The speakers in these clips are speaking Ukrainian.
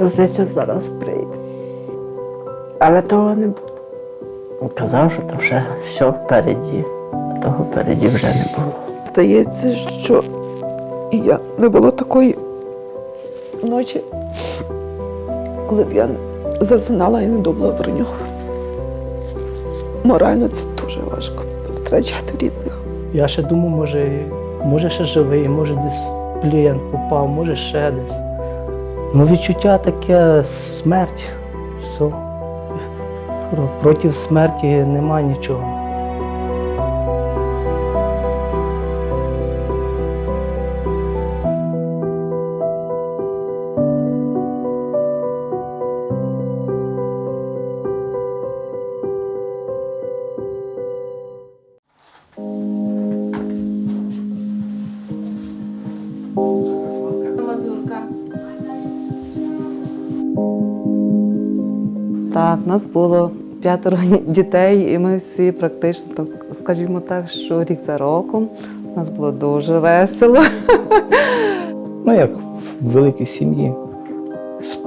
Зичив зараз прийде. Але того не було. Казав, що то вже все впереді. а Того впереді вже не було. Здається, що і я не було такої ночі, коли б я засинала і не думала про нього. Морально це дуже важко втрачати рідних. Я ще думав, може, може ще живий, може десь в попав, може ще десь. Ну, відчуття таке смерть. Все. Проти смерті немає нічого. Так, нас було п'ятеро дітей, і ми всі практично, так скажімо так, що рік за роком. У нас було дуже весело. Ну, як в великій сім'ї.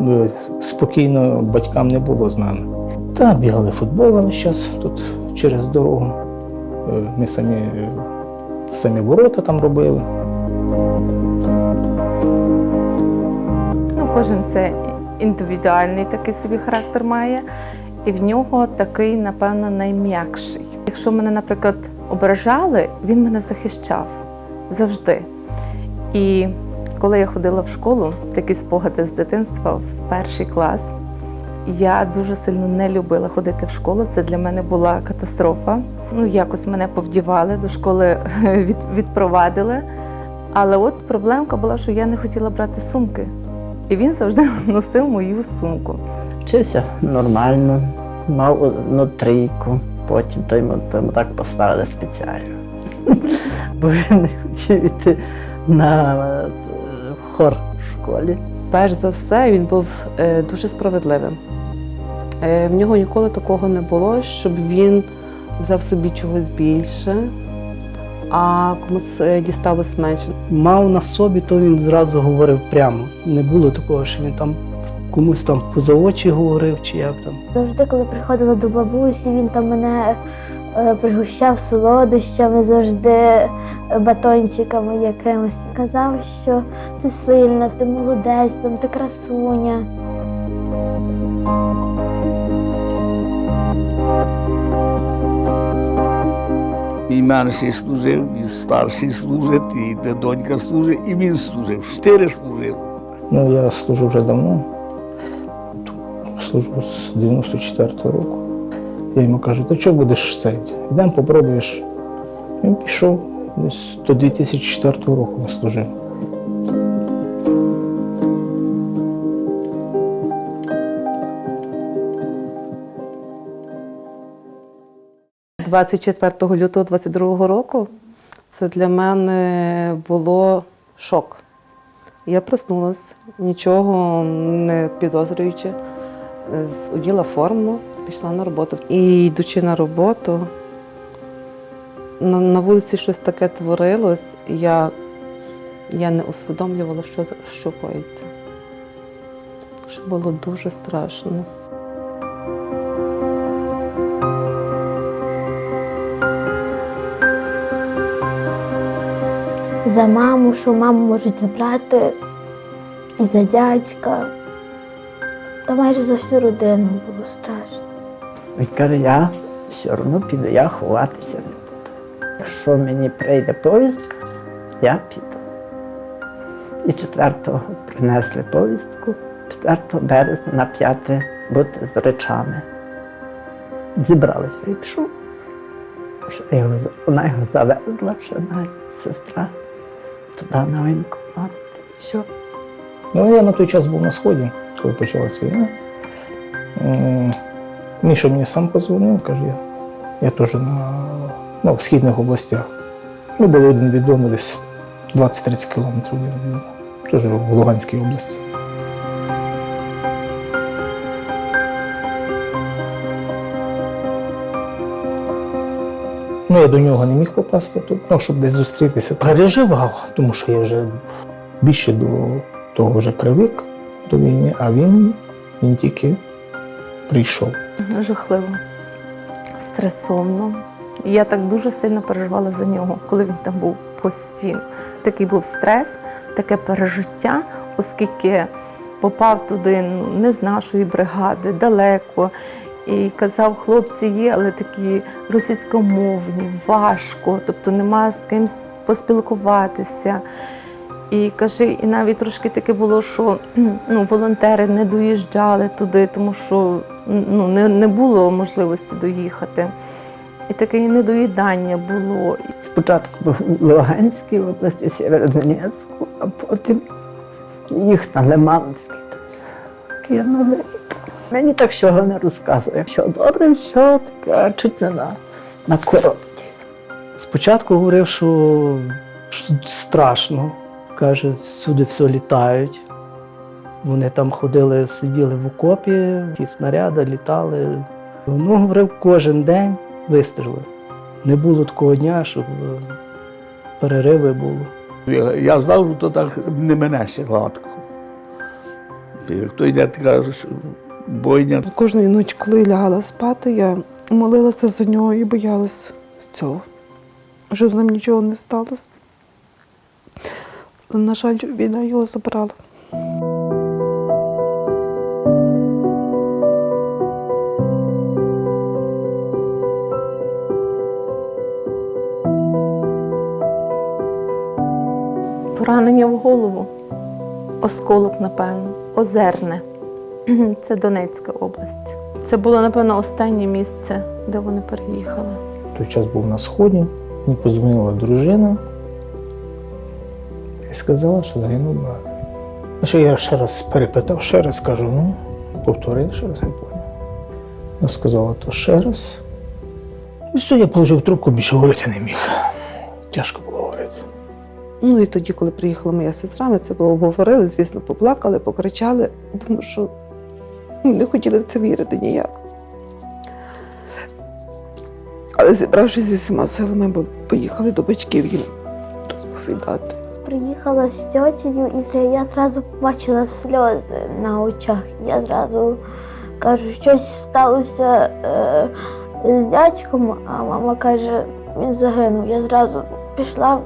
Е, Спокійно батькам не було з нами. Та бігали футбол весь час тут через дорогу. Е, Ми самі, е, самі ворота там робили. Ну, кожен це індивідуальний такий собі характер має, і в нього такий, напевно, найм'якший. Якщо мене, наприклад, ображали, він мене захищав завжди. І коли я ходила в школу, такі спогади з дитинства в перший клас, я дуже сильно не любила ходити в школу. Це для мене була катастрофа. Ну, якось мене повдівали, до школи від, відпровадили. Але от проблемка була, що я не хотіла брати сумки. І він завжди носив мою сумку. Вчився нормально, мав одну трійку, потім то йому, то йому так поставили спеціально. Бо він не хотів йти на е, хор в школі. Перш за все, він був е, дуже справедливим. Е, В нього ніколи такого не було, щоб він взяв собі чогось більше, а комусь е, дісталось менше. Мав на собі, то він зразу говорив прямо. Не було такого, що він там комусь там поза очі говорив чи як там. Завжди, коли приходила до бабусі, він там мене е, пригощав солодощами, завжди е, батончиками якимось. Казав, що ти сильна, ти молодець, там, ти красуня. І менший служив, і старший служить, і донька служить, і він служив. Чотири служили. Ну, я служу вже давно. Служу з 94-го року. Я йому кажу, ти чого будеш цей? Йдемо, попробуєш. Він пішов десь до 2004 року служив. – 24 лютого 22 року це для мене було шок. Я проснулась, нічого не підозрюючи, оділа форму, пішла на роботу. І йдучи на роботу, на, на вулиці щось таке творилось, я, я не усвідомлювала, що, що коїться. Що було дуже страшно. За маму, що маму можуть забрати, і за дядька. Та майже за всю родину було страшно. Він каже, я все одно піду, я ховатися не буду. Якщо мені прийде повістка, я піду. І 4-го принесли повістку, 4 березня на 5 бути з речами. Зібралися і пішов. Що вона його завезла, ще навіть сестра туди на воєнкомат. Все. Ну, я на той час був на сході, коли почалась війна. Міша мені сам позвонив, каже, я, я теж на ну, в східних областях. Ми були один відомо десь 20-30 кілометрів. Теж в Луганській області. Ну, я до нього не міг попасти тут, ну, щоб десь зустрітися. Переживав, тому що я вже більше до того вже привик. до війни, а він, він тільки прийшов. Жахливо, стресовно. Я так дуже сильно переживала за нього, коли він там був постійно. Такий був стрес, таке пережиття, оскільки попав туди ну, не з нашої бригади, далеко. І казав, хлопці є, але такі російськомовні, важко, тобто нема з ким поспілкуватися. І каже, і навіть трошки таке було, що ну, волонтери не доїжджали туди, тому що ну, не, не було можливості доїхати. І таке недоїдання було. Спочатку в Луганській області, Сєвєродонецьку, а потім їх на Лиманській кинули. Мені так всього не розказує. Що добре, що таке, чуть не на, на коробці. Спочатку говорив, що страшно. Каже, всюди все літають. Вони там ходили, сиділи в окопі, ті снаряди літали. Ну, говорив, кожен день вистріли. Не було такого дня, щоб е, перериви були. Я, я знав, що то так не мене ще гладко. Як то йде така ж бойня, Кожної ночі, коли я лягала спати, я молилася за нього і боялась цього, щоб з ним нічого не сталося. Але, на жаль, війна його забрала. Поранення в голову, осколок, напевно, озерне. Це Донецька область. Це було, напевно, останнє місце, де вони переїхали. той час був на сході, мені подзвонила дружина і сказала, що загинув брат. Ну, що я ще раз перепитав, ще раз кажу, ну, повтори, ще раз не поняв. Вона сказала, то ще раз. І все, я положив трубку, більше говорити не міг. Тяжко було говорити. Ну і тоді, коли приїхала моя сестра, ми це обговорили, звісно, поплакали, покричали, тому що не хотіли в це вірити ніяк. Але зібравшись зі всіма силами, ми поїхали до батьків їм розповідати. Приїхала з тьотєю, і я зразу побачила сльози на очах. Я зразу кажу, щось сталося е, з дядьком, а мама каже, він загинув. Я зразу пішла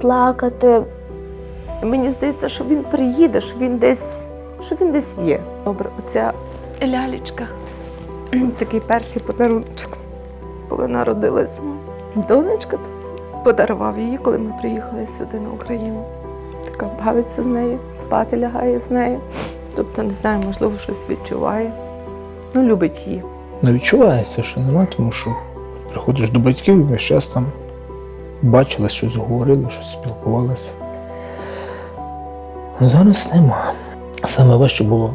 плакати. Мені здається, що він приїде, що він десь, що він десь є. Добре, оця лялечка. Такий перший подарунок, коли народилася. Донечка подарував її, коли ми приїхали сюди на Україну. Така бавиться з нею, спати лягає з нею. Тобто, не знаю, можливо, щось відчуває. Ну, любить її. Не відчувається, що нема, тому що приходиш до батьків і весь час там бачили, щось говорили, щось спілкувалися. Зараз нема. Саме важче було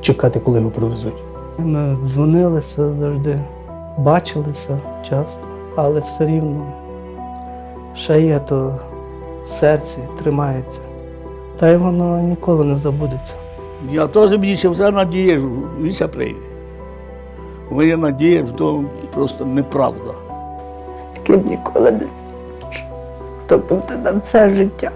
чекати, коли його привезуть. Ми дзвонилися завжди, бачилися часто, але все рівно ще є то в серці тримається. Та й воно ніколи не забудеться. Я теж мені ще все надія, що він ще прийде. У мене надія, що то просто неправда. З таким ніколи не зустріч. То буде на все життя.